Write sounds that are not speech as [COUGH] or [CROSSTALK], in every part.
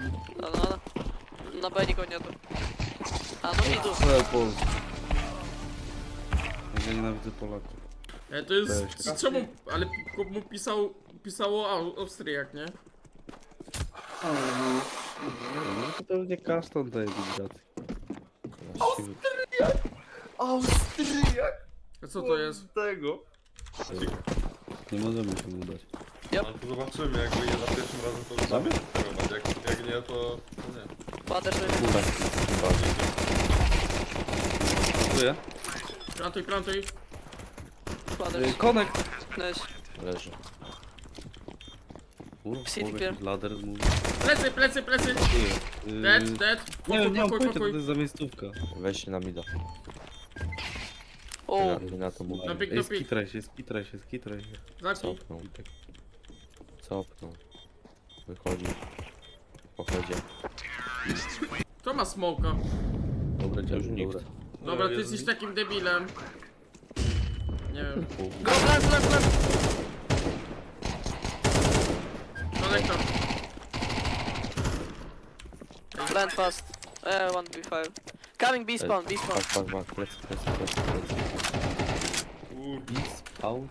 będą. No, no, no. Na B nikogo nie tu. A no mi tu. Co ja po... Ja nienawidzę Polaków. E, to jest... Czemu? Ale p- pisał, pisało Au- Austriak, nie? No to pewnie kasztan daje wibrację. Austriak! Co to jest? Tego. Nie możemy się udać. No to zobaczymy, jak wyjdzie za pierwszym razem to zobaczymy. Jak, jak nie, to, to nie. Padę sobie. Dziękuję. Plantuj, plantuj. Y, Connect! Leś. Leży. Kurwa, City pier- lader mówi. Plecy, plecy, plecy! Yy, Dead, dead. Nie wiem, nie mam Pokój, pojęcia, co to pokój. jest za miejscówka. Weź się na mida. O, Na, na to mówię. Na pik, na pik. skitraj się, skitraj się, skitraj się. Cofnął. Cofnął. Wychodzi. Pochodzie. Kto ma smoka? Dobra, Już działa, nikt. dobra. Ty jest jesteś takim debilem. Nie wiem. go, left, left, left. Konektor. Land fast. Eh, 1v5. Coming B spawn, B spawn. Pak, pak, pak. Plecy, plecy, plecy, plecy. Kurde. I spał.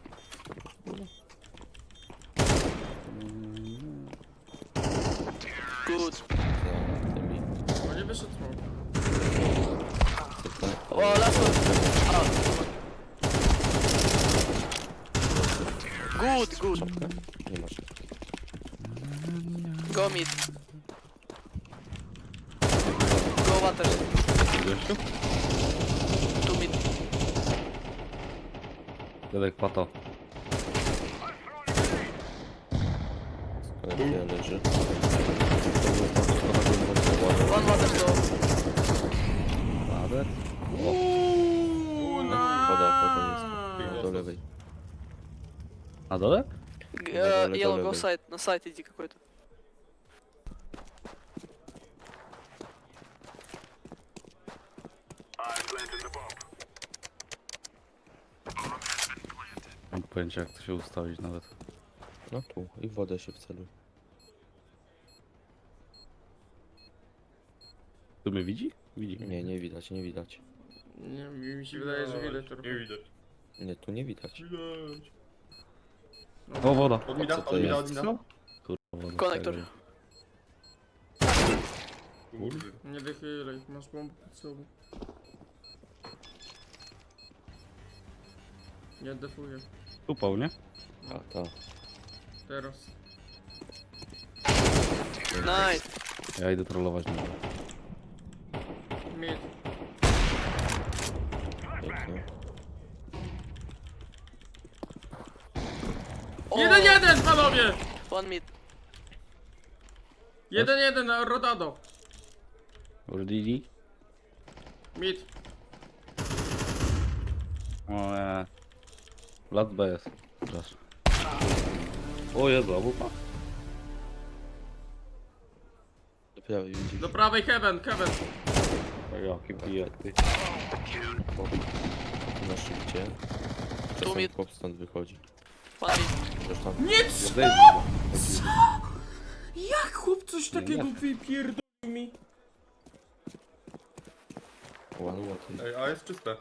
Good. Za tymi. O, nie wyszedł. O, last one. Out. Good, good. Nie masz. Go mid. Go water. Gościu? Two mid. Dedek pato. Konekcja leży. One water door. Надо. Вода, вода есть. А, да? Yellow go сайт, на сайте иди какой-то. Pojęcia jak to się ustawić nawet. No tu i wodę się wcelu. Tu mnie widzi? Widzi. Nie, nie widać, nie widać. Nie, mi się wydaje, że widać trochę. Nie widać. Nie, tu nie widać. Widać. O, woda. Od mida, Co to od mida, jest? od mida. Kurwa, woda. Konektor. Kurde. Nie wychylaj, masz bombę pod sobą. Nie defuję. Upał, nie? A, ta. Teraz. Nice. Ja idę trollować na Pięknie. O, Jeden, jeden, panowie! One mid. Jeden, jeden, na Rodado. Rodidi? Mid. O nie. Lat BS. Przepraszam. O Jezu, awupa. Do prawej widzisz. Do prawej, heaven, heaven. Jaki pijak, ty. Chłop. Na szybcie. Czasem mid. chłop stąd wychodzi. One. Zresztą Nie, co? Jak chłop coś takiego wypierdolił mi? ładnie ty. Ej, a jest czyste.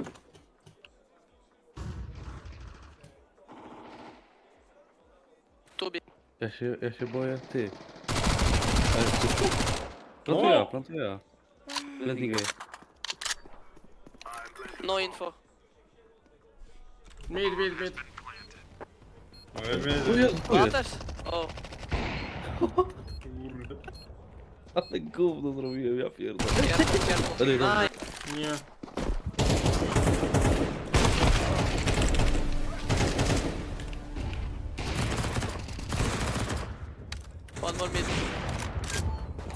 Two B. Ja się, ja się boję, ty. Ale ty... Plantuję, plantuję. Letnigę. No info. Mid, mid, mid. No ja wiem, O że... Tu jest. Waters? O, Kurde. [LAUGHS] Ale gówno zrobiłem, ja pierdolę. Ale dobra. Nice. Nie. One more mid.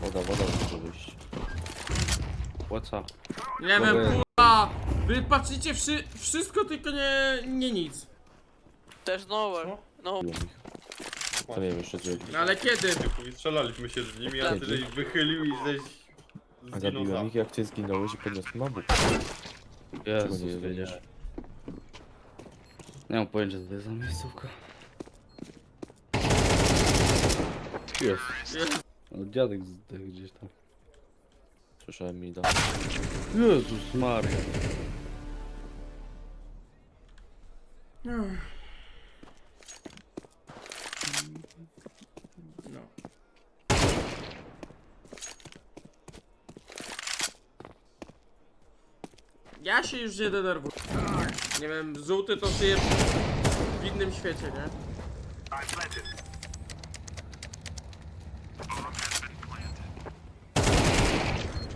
Woda, woda może wyjść. Płaca. Nie wiem, Dobra. kurwa. Wy patrzycie wszy wszystko, tylko nie, nie nic. There's nowhere. No. Ich. Co miałem jeszcze zrobić? No ale kiedy? I strzelaliśmy się z nimi, a ty żeś wychylił i żeś... A Zginął zabiłem za. ich jak ty zginąłeś i podniosłem abu. Jezus, nie nie, wiedziesz? nie. nie mam pojęcia co to jest za miejscówka. Jest. Jest. No, dziadek zdech gdzieś tam. Słyszałem mi da. Jezus Maria. No. Ja się już nie denerwuję. Nie wiem, żółty to żyje w innym świecie, nie?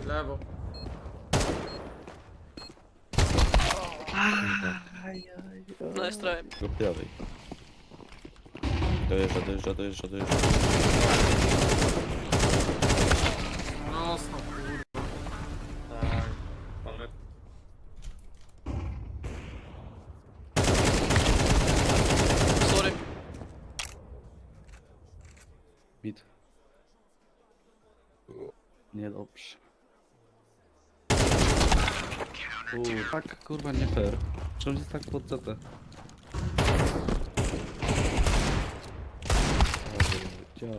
Lewo. Nice try. Do prawej. Dojeżdża, dojeżdża, dojeżdża, dojeżdża. No, stop, kurwa. Tak, ale... Sorry. Bit. Niedobrze. Uuu, tak kurwa nie fair. Czemu jest tak pod CT? Dziadę.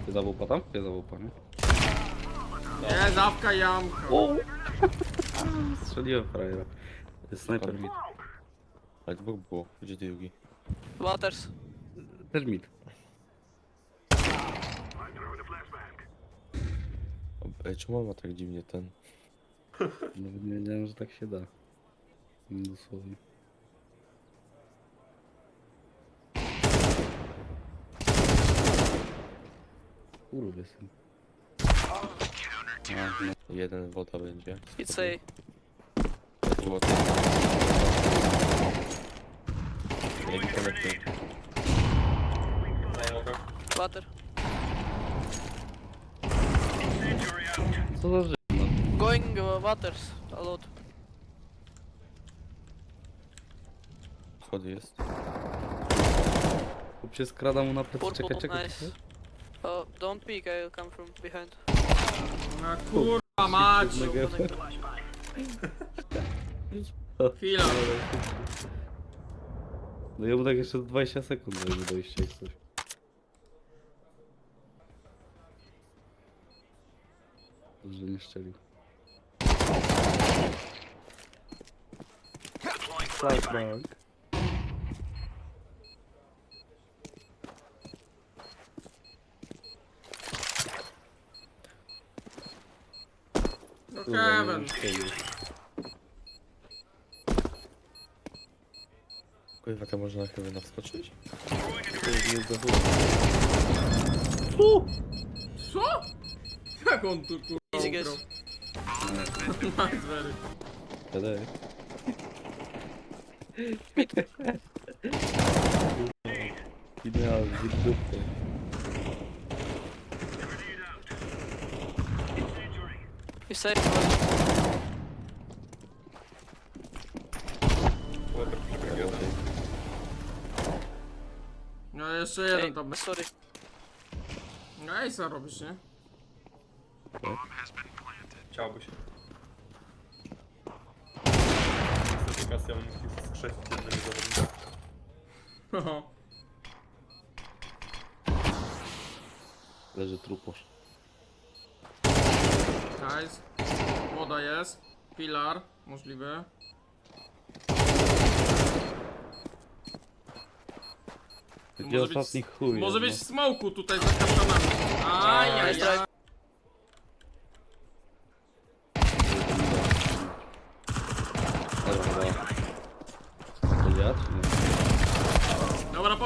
Jest zawupa tam? Jest zawupa, nie? Nie, zawka jamka. [LAUGHS] Strzeliłem frajera. Jest snajper mid. Ale dwóch było. Gdzie ty drugi? Waters. Też mid. O, Ej, czemu on ma tak dziwnie ten? [LAUGHS] Nawet nie wiedziałem, że tak się da. Dosłownie. Kurwy syn. A, no. Jeden woda będzie. Mogę. Water. Co za życie? Going uh, waters. A lot. Schody jest. Chłop się skrada mu na plecy. Purple, Czekaj, czekaj. nice. czekaj. Uh, don't peek, I'll come from behind. Na kurwa mać. Mega Chwila. No ja mu tak jeszcze 20 sekund dajmy dojście jak coś. Dobrze nie szczelił. Flashbang. No Szczelił. Kurwa, to można chyba na wskoczyć? To jest nie za Co? Jak on tu kurwa Easy ugrał? guess. Nice, very. Tadej. Idealnie, zip safe? Water przebieg jeden. No jeszcze jeden Ej, tam. sorry. No i co robisz, nie? Chciałby się. Kasjan musi skrzesić jednego zawodnika. Leży truposz. Nice. Woda jest. Pilar. Możliwy. Gdzie Może być- ostatni chuj? Może no. być w smoku tutaj za. Ajajaj. To ja czy nie? Dobra,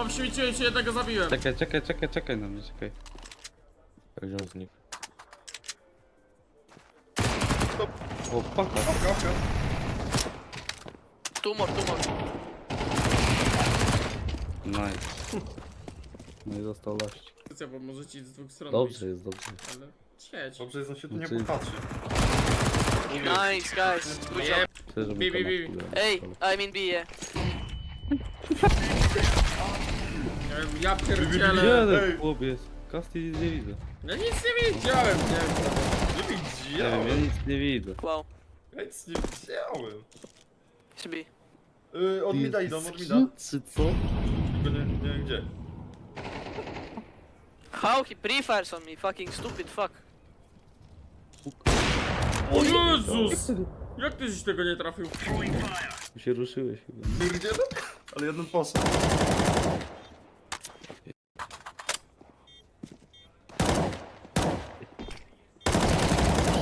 się, jednego zabiłem. Czekaj, czekaj, czekaj, czekaj na mnie, czekaj. Jak on znikł. O, paka. Kapka, kapka. Two more, two more. Nice. No i został laść. Bo może ci z dwóch stron Dobrze jest, dobrze. Ale siedź. Dobrze jest, on się tu nie Znaczy- popatrzy. Nice, guys. Good job. Jeb. Chcę, żeby Bi, bi, bi. kanapki dali. Hey, I'm in B, yeah. Ja Gdzie pierdzielę. Ej. ten chłopiec? Kasty nic nie widzę. Ja nic nie widziałem, Nie wiem, ja widziałem. nic nie widzę. Wow. Ja nic nie widziałem. It's B. Yy, od mida idą, od mida. Czy co? Tylko nie, nie wiem gdzie. How he pre-fires on me? Fucking stupid fuck. O Jezus! Jak ty żeś tego nie trafił? się ruszyłeś chyba. Ale jeden poszedł.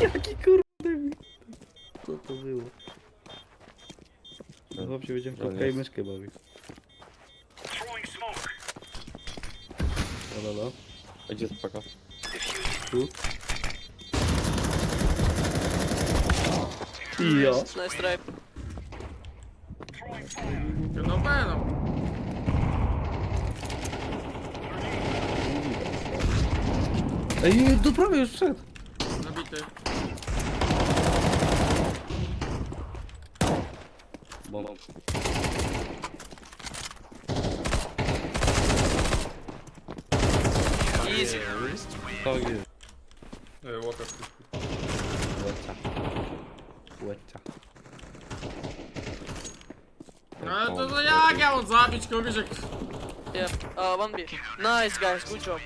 Jaki kurde debil. Co to było? No chłop się będzie w No kropkę i jest. myszkę bawił. Halo, halo. A gdzie jest paka? Tu. Ja. Nice try. No będą. Ej, do prawie już wszedł. Bo no. Easy. Tak jest. E, Water. Lecza. Lecza. No ale to, to jak ja mam zabić kogoś jak... Yeah. Uh, one B. Nice guys, good job.